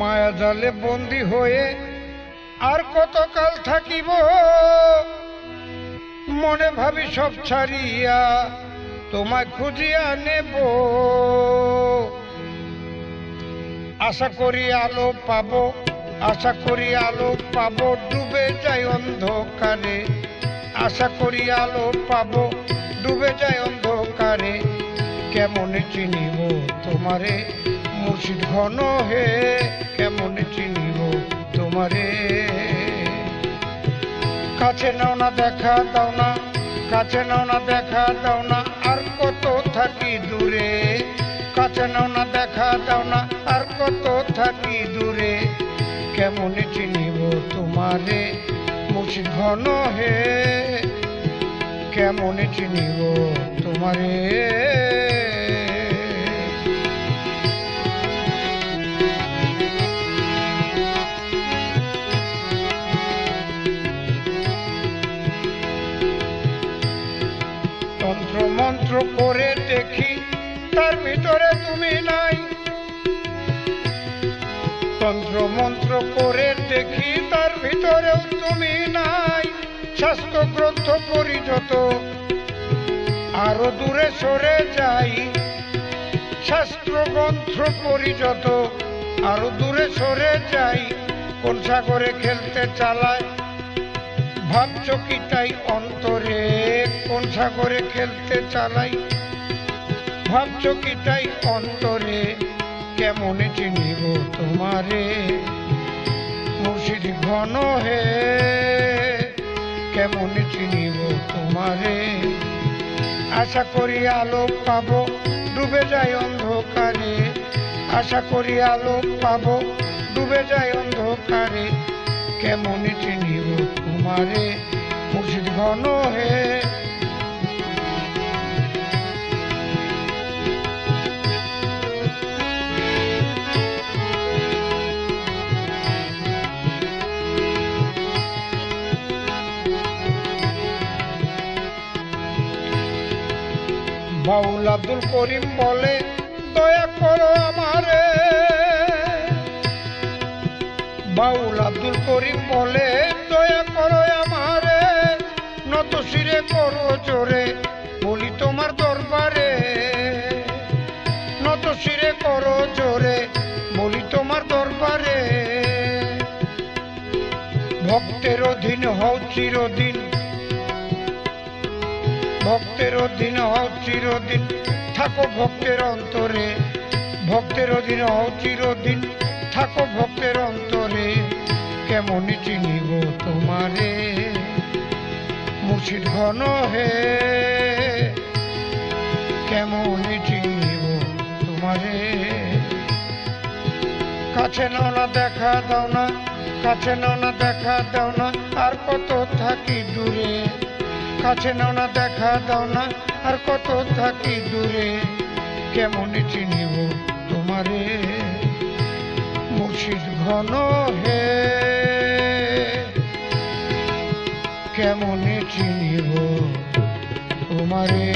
মায়া জালে বন্দি হয়ে আর কতকাল থাকিব? মনে ভাবি সব ছাড়িয়া তোমায় খুঁজিয়া নেব। আশা করি আলো পাবো, আশা করি আলো পাবো, ডুবে যাই অন্ধকারে। আশা করি আলো পাবো, ডুবে যায় অন্ধকারে। কেমন চিনিব তোমারে? মুর্শিদ ঘন হে, কেমন চিনিব তোমারে? কাছে নাও না, দেখা দাও না, কাছে নাও না, দেখা দাও না, আর কত থাকি দূরে? কাছে নাও না, দেখা দাও না, আর কত থাকি দূরে? কেমন চিনিব তোমারে? মুর্শিদ ঘন হে, কেমন চিনিব তোমারে? মন্ত্র করে দেখি, তার ভিতরে তুমি নাই। তন্ত্র মন্ত্র করে দেখি, তার ভিতরেও তুমি নাই। শাস্ত্র গ্রন্থ পড়ি যত আরও দূরে সরে যাই। শাস্ত্র গ্রন্থ পড়ি যত আরও দূরে সরে যাই। কোন সাগরে খেলতে চালায় ভাবছ কি তাই অন্তরে? কোন সাগরে খেলতে চালাই? ভাবছ কি তাই অন্তরে? কেমন চিনিব তোমারে? মুর্শিদ ঘন হে, কেমন চিনিব তোমারে? আশা করি আলো পাবো, ডুবে যায় অন্ধকারে। আশা করি আলো পাবো, ডুবে যায় অন্ধকারে। কেমন চিনিব তোমারে মুর্শিদ ঘন হে। বাউল আব্দুল করিম বলে, দয়া করো আমারে। বাউল আব্দুল করিম বলে, দয়া করো করো জোরে, বলি তোমার দরবারে। নত শিরে করো জোরে, বলি তোমার দরবারে। ভক্তের অধীন হও চিরদিন, ভক্তের অধীন হও চিরদিন, থাকো ভক্তের অন্তরে। ভক্তের অধীন হও চিরদিন, থাকো ভক্তের অন্তরে। কেমন চিনিব তোমারে? মুর্শিদ ঘন হে। কেমন চিনিব তোমারে? কাছে নাও না, দেখা দাও না, কাছে নাও না, দেখা দাও না, আর কত থাকি দূরে? কাছে নাও না, দেখা দাও না, আর কত থাকি দূরে? কেমন চিনিব তোমারে? মুর্শিদ ঘন হে। কেমন चिन्ह हो उमरे